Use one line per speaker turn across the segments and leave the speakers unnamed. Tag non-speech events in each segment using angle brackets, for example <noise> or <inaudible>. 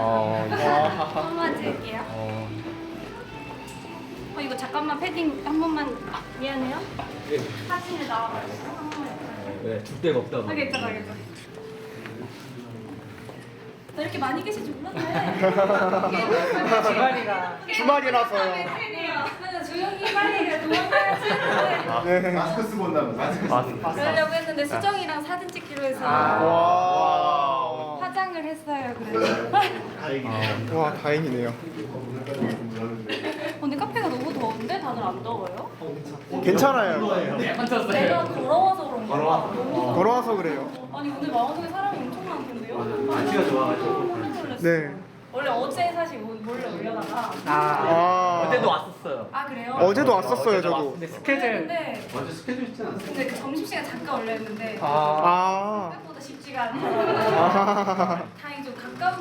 어, 한 번만 드릴게요. 어, 어, 이거 잠깐만 패딩 한 번만 아, 미안해요. 아, 예. 사진에 나와가지고
네, 줄 데가 없다 보니.
알겠죠, 알겠죠. 이렇게 많이 계신지 몰랐네.
주말이라.
주말이라서요.
조용히 빨리 도망가야지. 아, 네.
마스크 쓰고 온다면 마스크 쓰고.
그러려고 했는데 수정이랑 사진 찍기로 해서
와.
화장을 했어요. 그래서. 네.
와 다행이네요.
근데 카페가 너무 더운데 다들 안 더워요?
괜찮아요.
내가 걸어와서 그런가 봐. 너무
걸어와서 그래요.
아니 오늘 마운드에 사람이 엄청 많던데요?
날씨가 좋아가지고.
깜짝 놀랐어요.
네.
원래 어제 사실 모- 몰래 올려다가
아.
어제도 왔었어요.
아 그래요?
어제도 왔었어요 저도.
근데 스케줄.
근데
먼저 스케줄 있지 않았어요?
근데 그 점심시간 잠깐 올렸는데
아.
생각보다 쉽지가 않더라고요.
아.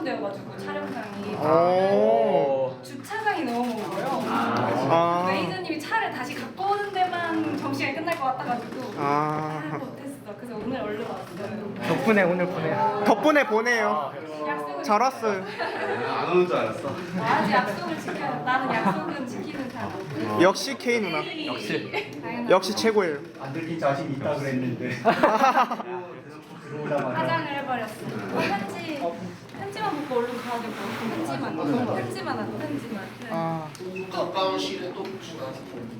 촬영장이
오.
주차장이 너무 먼 거예요.
아.
매니저님이 차를 다시 갖고 오는 데만 점심시간 끝날 것 같아가지고 아,
아.
못했어. 그래서 오늘 얼른 왔어요.
덕분에 오늘 보내요.
덕분에 보내요.
약속을
잘 왔어요.
안 오는 줄 알았어
아직 약속을 지켜. 나는 약속은 지키는 사람.
역시 K 누나.
역시.
당연하죠.
역시 최고예요.
안 들킨 자신 있다 그랬는데 <laughs> 들어오자마자
화장을 해버렸어. 편지 편지만 먹고 얼른 가야 될것 같아. 편지만. 편지만 안 편지만. 네.
아.
가까운 시일에 또 붙이나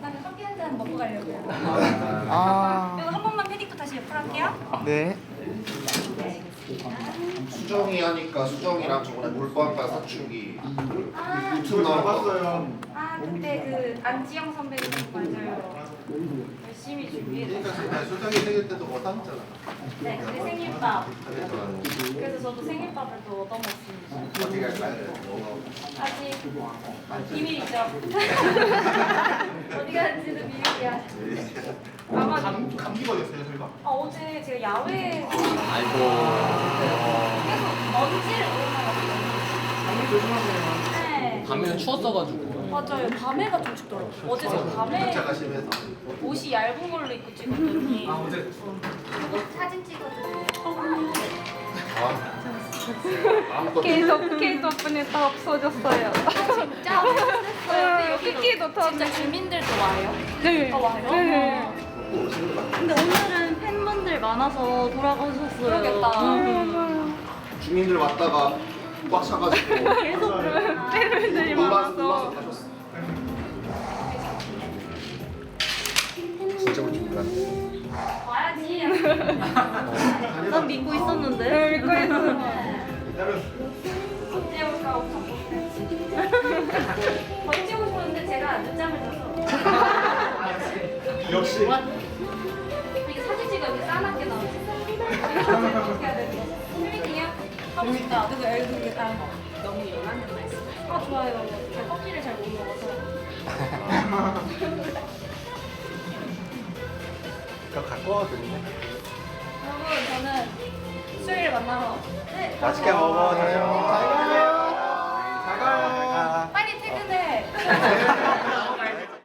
나는 커피 한 잔 먹고 가려고요.
아.
그리고 한 번만 패딩도 다시 옆으로 할게요.
네.
수정이 하니까 수정이랑 저번에 몰빵과 사춘기
아,
유튜브 나온 거
봤어요
아 그때 그 안지영 선배님 맞아요. 열심히 준비했어요.
그러니까 수정이 생일 때도 뭐 땄잖아
네, 그게 생일밥.
그랬잖아
그래서 저도 생일밥을 또 얻어 먹습니다. <laughs>
어디 갈까요?
아직 비밀이죠. 어디 가는지는 비밀이야. 아마
감, 감기 걸렸어요 설마?
아, 어제 제가 야외에서
아이고.
계속 먼지를 올라가지고. 네.
밤에는 추웠어가지고.
맞아요. 밤에가 좀 춥더라고요. 어제 제가 밤에 옷이 얇은 걸로 입고 찍었더니
아 어제.
그거 사진.
아 아무것도
계속 K 덕분에 다 없어졌어요.
진짜 <laughs> 없었어요. 근데 여기
키키도 더-
진짜 주민들도 와요.
네.
아 와요?
네.
어.
근데 오늘은 팬분들 많아서 돌아가셨어요.
그러겠다.
음.
주민들 왔다가 꽉 차가지고
계속 팬분들
와야지.
난 믿고 있었는데. 믿고 있었는데.
언제 올까 오고 싶었는데 제가 늦잠을 잤어.
역시
이게 사진 찍어 이렇게 싸납게 나오지. 어떻게 해야 되지? 필미팅이요? 하고 싶다. 그거 여기 아, 너무 연하는 말씀. 아 좋아요. 제가 커피를 잘 못 먹어서. <laughs>
와도 되네
여러분 저는 수요일 만나러. 네.
맛있게 먹어 잘 가요 잘 가요
빨리 퇴근해. <laughs>